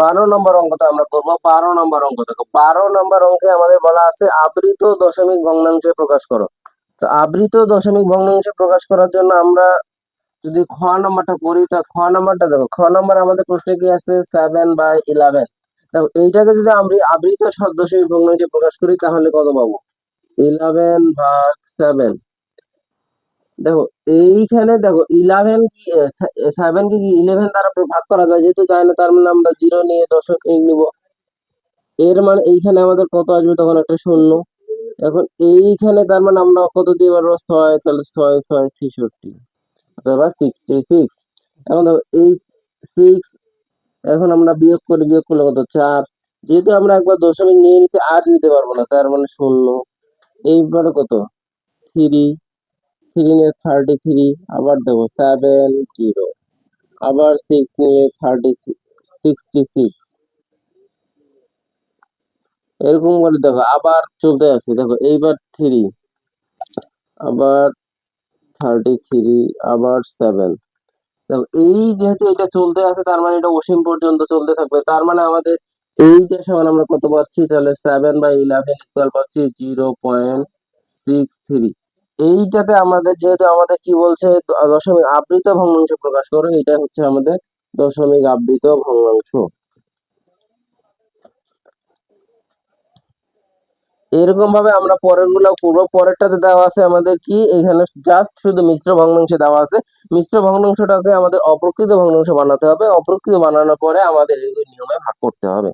বারো নম্বর অঙ্কটা আমরা করব বারো নম্বর অঙ্ক। দেখো, বারো নম্বর অঙ্কে আমাদের বলা আছে আবৃত দশমিক ভগ্নাংশে প্রকাশ করো। তো আবৃত দশমিক ভগ্নাংশে প্রকাশ করার জন্য আমরা যদি খ নাম্বারটা করি, তা খ নাম্বারটা দেখো, খ নাম্বার আমাদের প্রশ্নে কি আছে? সেভেন বাই ইলেভেন দেখো, এইটাকে যদি আমরা আবৃত দশমিক ভগ্নাংশে প্রকাশ করি, তাহলে কত পাবো? ইলেভেন ভাগ সেভেন দেখো, এইখানে দেখো ইলেভেন কি সেভেন কি ইলেভেন দ্বারা ভাগ করা যায়? যেহেতু যায় না তার মানে আমরা জিরো নিয়ে দশমিক নিব। এর মানে এইখানে আমাদের কত আসবে? তখন একটা শূন্য। এখন এইখানে তার মানে আমরা কত দিয়ে পারব ছয় তাহলে ছয় ছয়, ছেষট্টি। অথবা সিক্সটি সিক্স এখন দেখো, এই সিক্স এখন আমরা বিয়োগ করে, বিয়োগ করলে কত? চার। যেহেতু আমরা একবার দশমিক নিয়ে নিচ্ছি আর নিতে পারব না, তার মানে শূন্য। এইবারে কত? থ্রি থ্রি নিয়ে থার্টি থ্রি আবার দেবো সেভেন জিরো আবার সিক্স নিয়ে থার্টি সিক্সটি সিক্স এরকম করে দেখো আবার চলতে আছে দেখো এইবার থ্রি আবার থার্টি থ্রি আবার সেভেন দেখো এই যেহেতু এটা চলতে আছে, তার মানে এটা অসীম পর্যন্ত চলতে থাকবে, তার মানে আমাদের এইটা সমান আমরা কত পাচ্ছি, তাহলে সেভেন বাই ইলেভেন ইকুয়াল পাচ্ছি জিরো পয়েন্ট সিক্স থ্রি এইটাতে আমাদের যেহেতু আমাদের কি বলছে দশমিক আবৃত ভগ্নাংশ প্রকাশ করো এটা হচ্ছে আমাদের দশমিক আবৃত ভগ্নাংশ। এরকম ভাবে আমরা পরেরগুলো করব। পরেরটাতে দেওয়া আছে আমাদের কি, এখানে জাস্ট শুধু মিশ্র ভগ্নাংশে দেওয়া আছে। মিশ্র ভগ্নাংশটাকে আমাদের অপ্রকৃত ভগ্নাংশ বানাতে হবে। অপ্রকৃত বানানোর পরে আমাদের নিয়মে ভাগ করতে হবে।